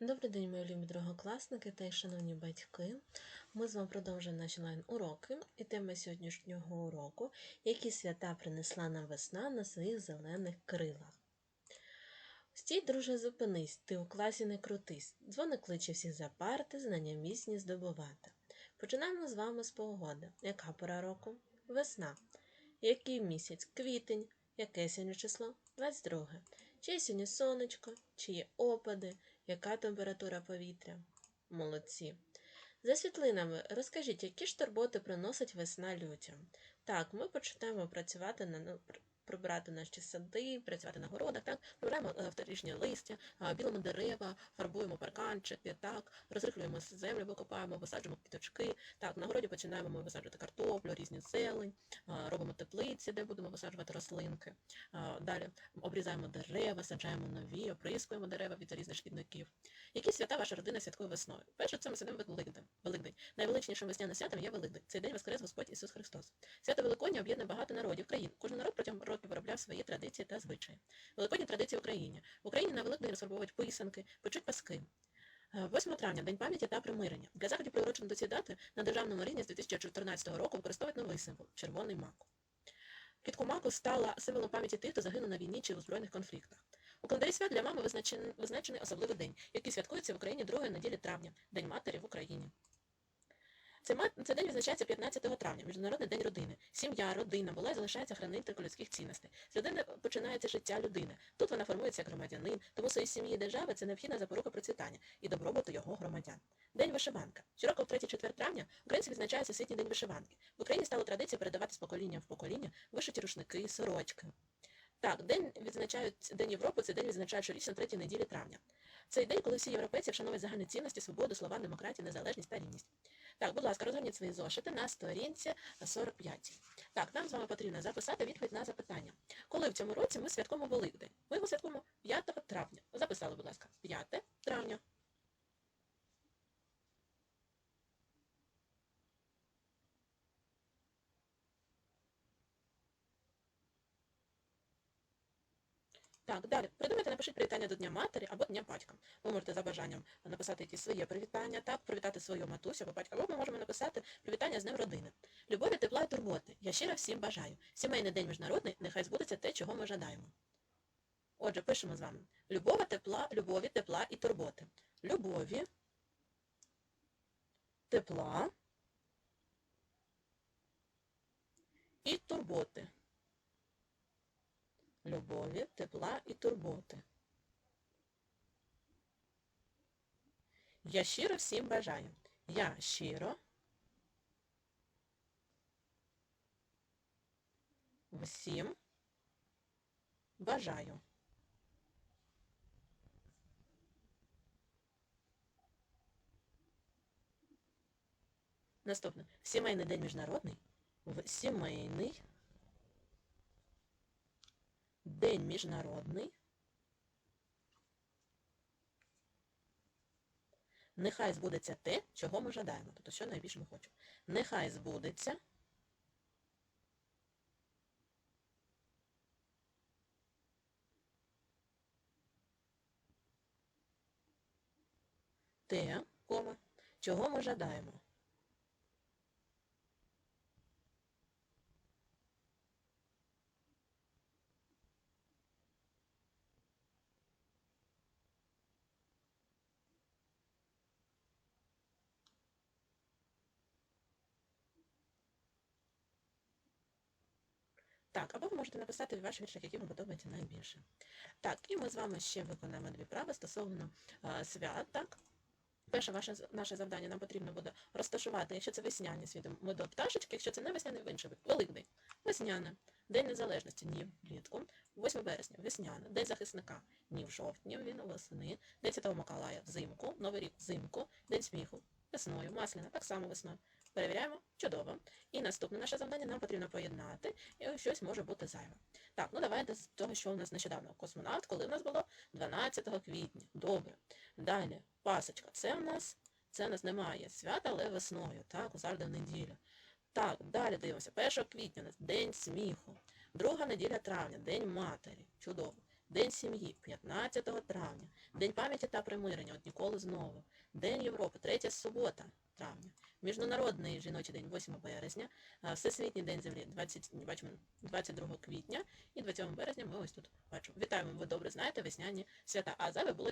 Добрий день, мої любі другокласники та й шановні батьки. Ми з вами продовжуємо наші онлайн-уроки. І тема сьогоднішнього уроку які свята принесла нам весна на своїх зелених крилах. Стій, друже, зупинись, ти у класі не крутись. Дзвоник кличе всіх за парти, знання міцні здобувати. Починаємо з вами з погоди. Яка пора року? Весна. Який місяць? Квітень. Яке сьогодні число? 22. Чи є сьогодні сонечко, чи є опади, яка температура повітря? Молодці. За світлинами розкажіть, які ж турботи приносить весна людям? Так, ми починаємо працювати прибирати наші сади, працювати на городах, так, прибираємо е, вторічні листя, білимо дерева, фарбуємо парканчики, так, розрихлюємо землю, викопаємо, висаджуємо квіточки. Так, на городі починаємо ми висаджувати картоплю, різні зелень, робимо теплиці, де будемо висаджувати рослинки. Далі обрізаємо дерева, саджаємо нові, оприскуємо дерева від різних шкідників. Які свята ваша родина святкує весною? Перше, це ми сидимо Великдень. Великдень. Найвеличнішим весняним святом є Великдень. Цей день воскрес Господь Ісус Христос. Свято Великодня об'єднує багато народів країн. Кожен народ протягом років виробляв свої традиції та звичаї. Великодні традиції в Україні. В Україні на Великдень розфарбовують писанки, печуть паски. Е, 8 травня День пам'яті та примирення. Для заходів, приурочених до цієї дати, на державному рівні з 2014 року використовують новий символ червоний мак. Квітку маку стала символом пам'яті тих, хто загинув на війні чи у збройних конфліктах. У календарі свят для мами визначений особливий день, який святкується в Україні другої неділі травня День матері в Україні. Цей, день відзначається 15 травня, Міжнародний день родини. Сім'я, родина була і залишається хранителькою людських цінностей. З людини починається життя людини. Тут вона формується як громадянин, тому союз сім'ї держави це необхідна запорука процвітання і добробуту його громадян. День вишиванка. Щороку в 3-4 травня українці відзначають Всесвітній день вишиванки. В Україні стало традицією передавати з покоління в покоління вишиті рушники, сорочки. Так, день відзначають День Європи, цей день відзначають щорічно третій неділі травня. Цей день, коли всі європейці вшановують загальні цінності, свободу, слова, демократію, незалежність та рівність. Так, будь ласка, розгорніть свої зошити на сторінці 45. Так, нам з вами потрібно записати відповідь на запитання. Коли в цьому році ми святкуємо Великдень? Ми його святкуємо 5 травня. Записали, будь ласка, 5 травня. Так, далі. Придумайте, напишіть привітання до Дня матері або Дня батька. Ви можете за бажанням написати якісь своє привітання, так, привітати свою матусю або батька, або ми можемо написати привітання з Днем родини. Любові, тепла і турботи. Я щиро всім бажаю. Сімейний день міжнародний, нехай збудеться те, чого ми жадаємо. Отже, пишемо з вами. Любові, тепла, любові, тепла і турботи. Любові, тепла і турботи любові, тепла і турботи. Я щиро всім бажаю. Я щиро всім бажаю. Наступне. Сімейний день міжнародний. В сімейний День міжнародний. Нехай збудеться те, чого ми жадаємо. Тобто, що найбільше ми хочемо. Нехай збудеться те, кома, чого ми жадаємо. Так, або ви можете написати ваш віршик, який вам подобається найбільше. Так, і ми з вами ще виконаємо дві прави стосовно а, свят. Так? Перше ваше, наше завдання нам потрібно буде розташувати, якщо це весняні світи, ми до пташечки, якщо це не весняний в інший. Великдень. Весняне. День Незалежності, ні, влітку. 8 березня, весняне. День захисника, ні в жовтні, він восени. День Святого Миколая взимку, Новий рік взимку, День сміху, весною, масляна, так само весною. Перевіряємо. Чудово. І наступне наше завдання нам потрібно поєднати, і щось може бути зайве. Так, ну давайте з того, що у нас нещодавно. Космонавт, коли у нас було 12 квітня. Добре. Далі, пасочка. Це у нас, це у нас немає свята, але весною, так, завжди в неділю. Так, далі дивимося. 1 квітня у нас День сміху. Друга неділя травня, День матері. Чудово. День сім'ї 15 травня, День пам'яті та примирення, от ніколи знову, День Європи, третя субота травня, Міжнародний жіночий день 8 березня, Всесвітній день землі 20, бачимо, 22 квітня. І 27 березня ми ось тут бачимо. Вітаємо, ви добре знаєте весняні свята, а зайве було